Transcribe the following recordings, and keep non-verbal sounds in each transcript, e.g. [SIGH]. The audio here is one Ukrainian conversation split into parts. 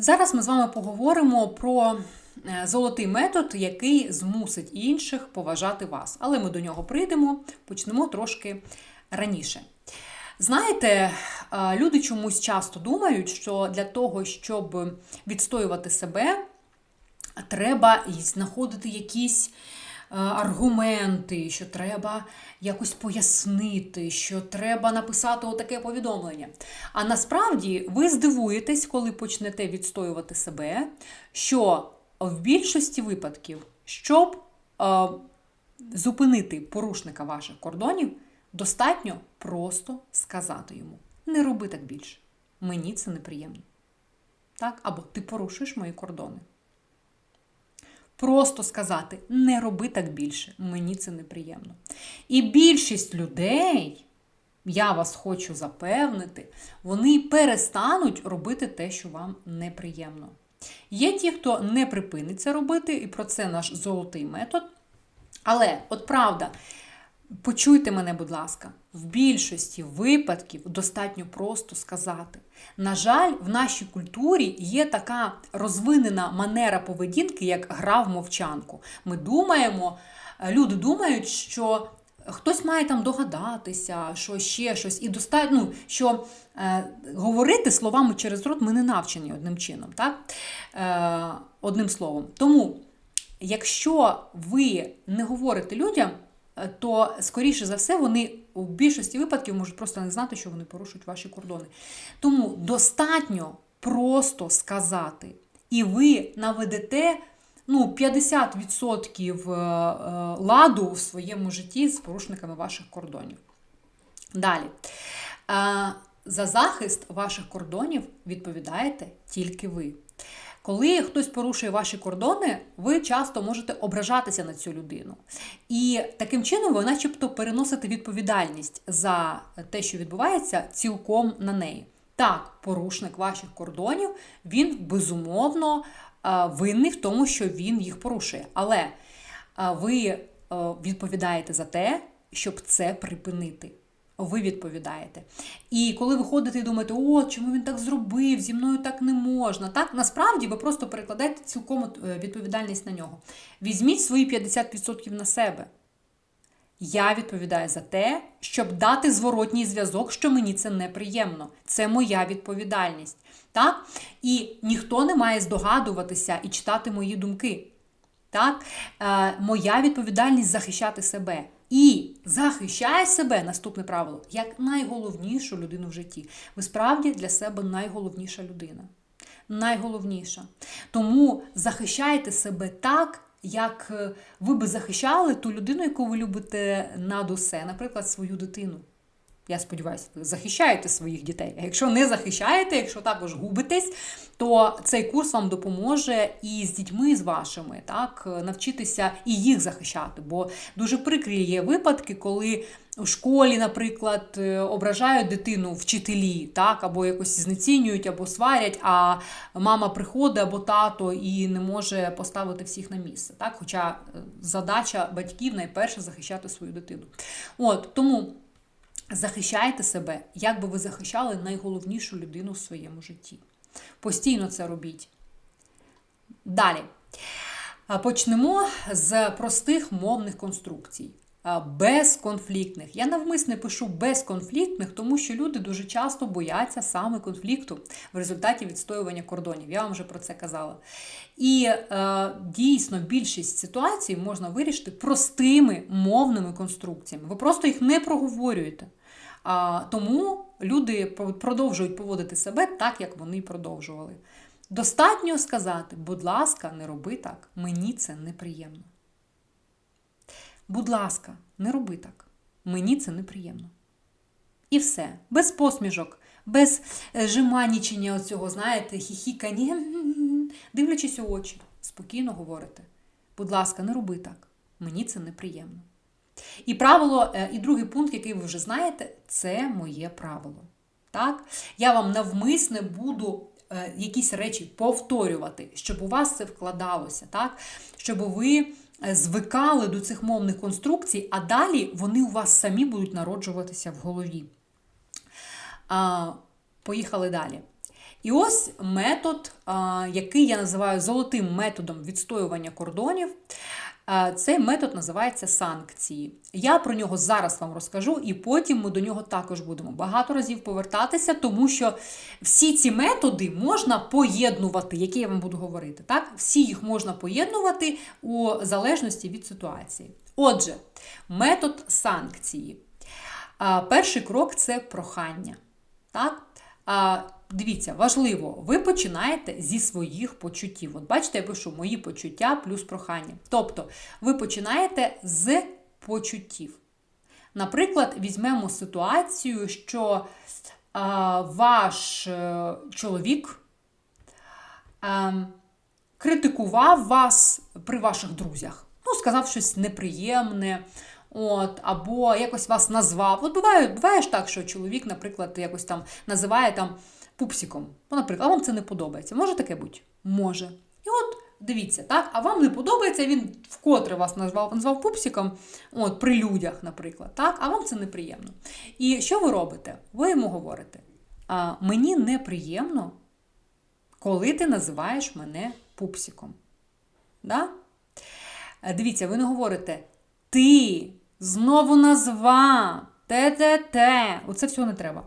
Зараз ми з вами поговоримо про е, золотий метод, який змусить інших поважати вас. Але ми до нього прийдемо, почнемо трошки раніше. Знаєте, е, люди чомусь часто думають, що для того, щоб відстоювати себе, треба знаходити якісь аргументи, що треба якось пояснити, що треба написати отаке повідомлення. А насправді ви здивуєтесь, коли почнете відстоювати себе, що в більшості випадків, щоб е, зупинити порушника ваших кордонів, достатньо просто сказати йому: не роби так більше. Мені це неприємно. Так? Або ти порушуєш мої кордони. Просто сказати, не роби так більше, мені це неприємно. І більшість людей, я вас хочу запевнити, вони перестануть робити те, що вам неприємно. Є ті, хто не припиниться робити, і про це наш золотий метод. Але, от правда, Почуйте мене, будь ласка, в більшості випадків достатньо просто сказати. На жаль, в нашій культурі є така розвинена манера поведінки, як гра в мовчанку. Ми думаємо, люди думають, що хтось має там догадатися, що ще щось, і достатньо, ну, що е, говорити словами через рот ми не навчені одним чином, так? Е, одним словом. Тому, якщо ви не говорите людям, то, скоріше за все, вони у більшості випадків можуть просто не знати, що вони порушують ваші кордони. Тому достатньо просто сказати, і ви наведете ну, 50% е, е, ладу в своєму житті з порушниками ваших кордонів. Далі. Е, за захист ваших кордонів відповідаєте тільки ви. Коли хтось порушує ваші кордони, ви часто можете ображатися на цю людину. І таким чином ви, начебто, переносите відповідальність за те, що відбувається, цілком на неї. Так, порушник ваших кордонів, він безумовно винний в тому, що він їх порушує. Але ви відповідаєте за те, щоб це припинити ви відповідаєте. І коли ви ходите і думаєте, о, чому він так зробив, зі мною так не можна. Так, насправді ви просто перекладаєте цілком е, відповідальність на нього. Візьміть свої 50% на себе. Я відповідаю за те, щоб дати зворотній зв'язок, що мені це неприємно. Це моя відповідальність. Так? І ніхто не має здогадуватися і читати мої думки. Так? Е, Моя відповідальність захищати себе. І захищає себе наступне правило як найголовнішу людину в житті. Ви справді для себе найголовніша людина. Найголовніша. Тому захищайте себе так, як е, ви би захищали ту людину, яку ви любите над усе, наприклад, свою дитину. Я сподіваюся, захищаєте своїх дітей. А якщо не захищаєте, якщо також губитесь, то цей курс вам допоможе і з дітьми, з вашими, так, навчитися і їх захищати. Бо дуже прикрі є випадки, коли у школі, наприклад, е, ображають дитину вчителі, так, або якось знецінюють, або сварять, а мама приходить або тато і не може поставити всіх на місце. Так? Хоча е, задача батьків найперше захищати свою дитину. От тому. Захищайте себе, як би ви захищали найголовнішу людину в своєму житті. Постійно це робіть. Далі. Почнемо з простих мовних конструкцій. Безконфліктних. Я навмисне пишу безконфліктних, тому що люди дуже часто бояться саме конфлікту в результаті відстоювання кордонів. Я вам вже про це казала. І е, дійсно більшість ситуацій можна вирішити простими мовними конструкціями. Ви просто їх не проговорюєте. Тому люди продовжують поводити себе так, як вони продовжували. Достатньо сказати, будь ласка, не роби так, мені це неприємно. Будь ласка, не роби так, мені це неприємно. І все, без посміжок, без е, жеманічення оцього, знаєте, хіхікання, [LAUGHS] дивлячись у очі, спокійно говорите. Будь ласка, не роби так, мені це неприємно. І правило, е, і другий пункт, який ви вже знаєте, це моє правило. Так? Я вам навмисне буду е, якісь речі повторювати, щоб у вас це вкладалося, так? щоб ви е, звикали до цих мовних конструкцій, а далі вони у вас самі будуть народжуватися в голові. А, Поїхали далі. І ось метод, який я називаю золотим методом відстоювання кордонів. А, Цей метод називається санкції. Я про нього зараз вам розкажу, і потім ми до нього також будемо багато разів повертатися, тому що всі ці методи можна поєднувати, які я вам буду говорити. Так? Всі їх можна поєднувати у залежності від ситуації. Отже, метод санкції. Перший крок це прохання. Так? А, Дивіться, важливо, ви починаєте зі своїх почуттів. От бачите, я пишу мої почуття плюс прохання. Тобто, ви починаєте з почуттів. Наприклад, візьмемо ситуацію, що а, ваш е, чоловік а, критикував вас при ваших друзях. Ну, сказав щось неприємне. От, або якось вас назвав. От буває, буває ж так, що чоловік, наприклад, якось там називає там пупсиком. Ну, наприклад, а вам це не подобається. Може таке бути? Може. І от дивіться, так, а вам не подобається, він вкотре вас назвав, назвав пупсиком, от, при людях, наприклад, так, а вам це неприємно. І що ви робите? Ви йому говорите: а, мені неприємно, коли ти називаєш мене пупсиком. Да? Дивіться, ви не говорите ти знову назва, те-те-те. Оце всього не треба.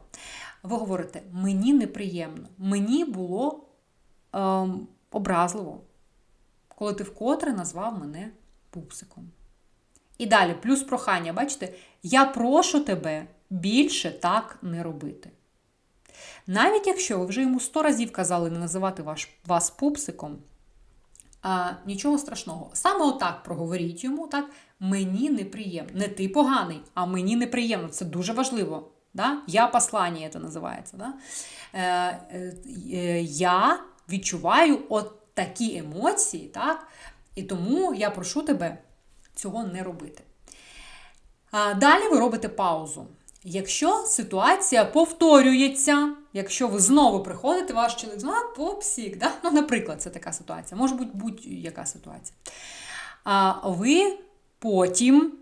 Ви говорите, мені неприємно, мені було ем, образливо, коли ти вкотре назвав мене пупсиком. І далі, плюс прохання, бачите, я прошу тебе більше так не робити. Навіть якщо ви вже йому сто разів казали не називати ваш, вас пупсиком, а, нічого страшного. Саме отак проговоріть йому, так, мені неприємно. Не ти поганий, а мені неприємно. Це дуже важливо. Да? Я послання це називається. Да? Е, е, Я відчуваю от такі емоції, так? і тому я прошу тебе цього не робити. Далі ви робите паузу. Якщо ситуація повторюється, якщо ви знову приходите, ваш чоловік знову попсік, да? ну, наприклад, це така ситуація, може бути будь-яка ситуація. А ви потім,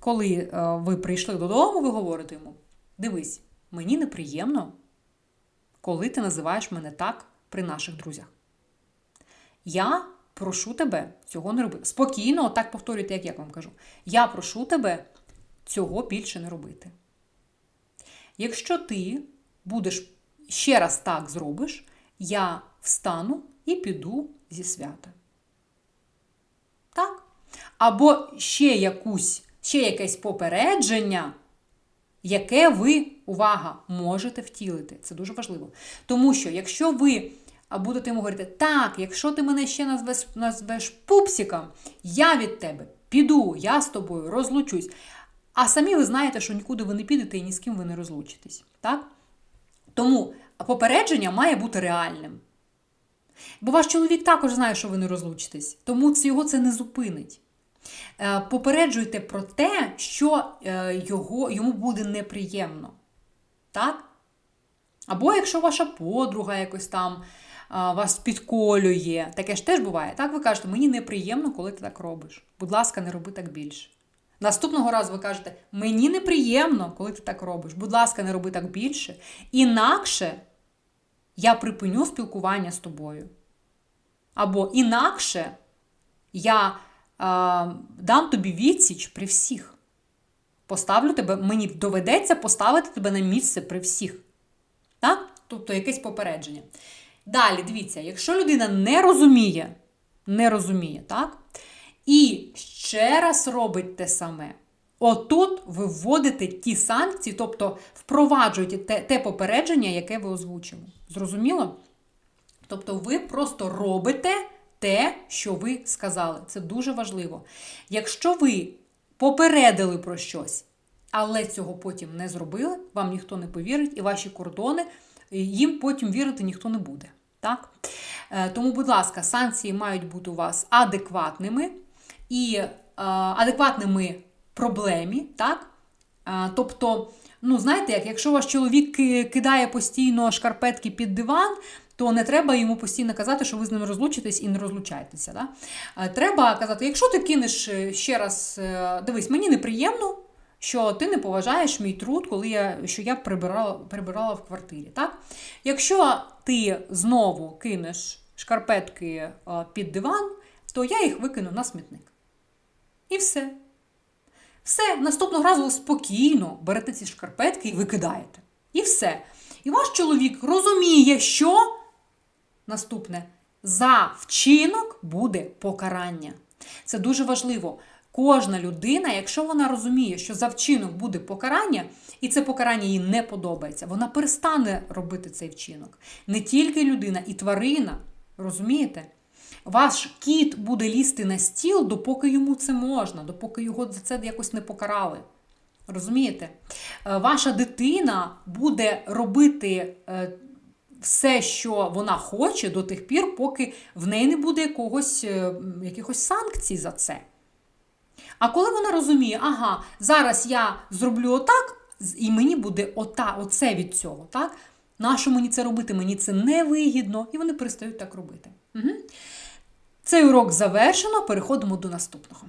коли е, ви прийшли додому, ви говорите йому: дивись, мені неприємно, коли ти називаєш мене так при наших друзях. Я прошу тебе цього не робити. Спокійно, так повторюйте, як я вам кажу. Я прошу тебе цього більше не робити. Якщо ти будеш ще раз так зробиш, я встану і піду зі свята. Так? Або ще якусь, ще якесь попередження, яке ви, увага, можете втілити. Це дуже важливо. Тому що, якщо ви будете йому говорити, так, якщо ти мене ще назвеш, назвеш пупсиком, я від тебе піду, я з тобою розлучусь. А самі ви знаєте, що нікуди ви не підете і ні з ким ви не розлучитесь. Так? Тому попередження має бути реальним. Бо ваш чоловік також знає, що ви не розлучитесь, тому його це не зупинить. Е, попереджуйте про те, що е, його, йому буде неприємно. Так? Або якщо ваша подруга якось там вас підколює, таке ж теж буває. Так, ви кажете, мені неприємно, коли ти так робиш. Будь ласка, не роби так більше. Наступного разу ви кажете, мені неприємно, коли ти так робиш. Будь ласка, не роби так більше. Інакше я припиню спілкування з тобою. Або інакше я е, дам тобі відсіч при всіх. Поставлю тебе, мені доведеться поставити тебе на місце при всіх. Так? Тобто якесь попередження. Далі, дивіться, якщо людина не розуміє, не розуміє, так? І ще раз робить те саме. Отут ви вводите ті санкції, тобто впроваджуєте те, те попередження, яке ви озвучили. Зрозуміло? Тобто ви просто робите те, що ви сказали. Це дуже важливо. Якщо ви попередили про щось, але цього потім не зробили, вам ніхто не повірить, і ваші кордони, їм потім вірити ніхто не буде. Так? Е, тому, будь ласка, санкції мають бути у вас адекватними і е, адекватними проблемі. так? Е, тобто, ну, знаєте, як, якщо ваш чоловік кидає постійно шкарпетки під диван, то не треба йому постійно казати, що ви з ним розлучитесь і не розлучаєтеся. Да? Треба казати, якщо ти кинеш ще раз, дивись, мені неприємно, що ти не поважаєш мій труд, коли я, що я прибирала, прибирала в квартирі. Так? Якщо ти знову кинеш шкарпетки е, під диван, то я їх викину на смітник. І все. Все, наступного разу спокійно берете ці шкарпетки і викидаєте. І все. І ваш чоловік розуміє, що наступне за вчинок буде покарання. Це дуже важливо. Кожна людина, якщо вона розуміє, що за вчинок буде покарання, і це покарання їй не подобається, вона перестане робити цей вчинок. Не тільки людина, і тварина. Розумієте? Ваш кіт буде лізти на стіл, допоки йому це можна, допоки його за це якось не покарали. Розумієте? Е, Ваша дитина буде робити е, все, що вона хоче, до тих пір, поки в неї не буде якогось, е, якихось санкцій за це. А коли вона розуміє, ага, зараз я зроблю отак, і мені буде ота, оце від цього, так? Нащо мені це робити? Мені це не вигідно, і вони перестають так робити. Угу. Цей урок завершено, переходимо до наступного.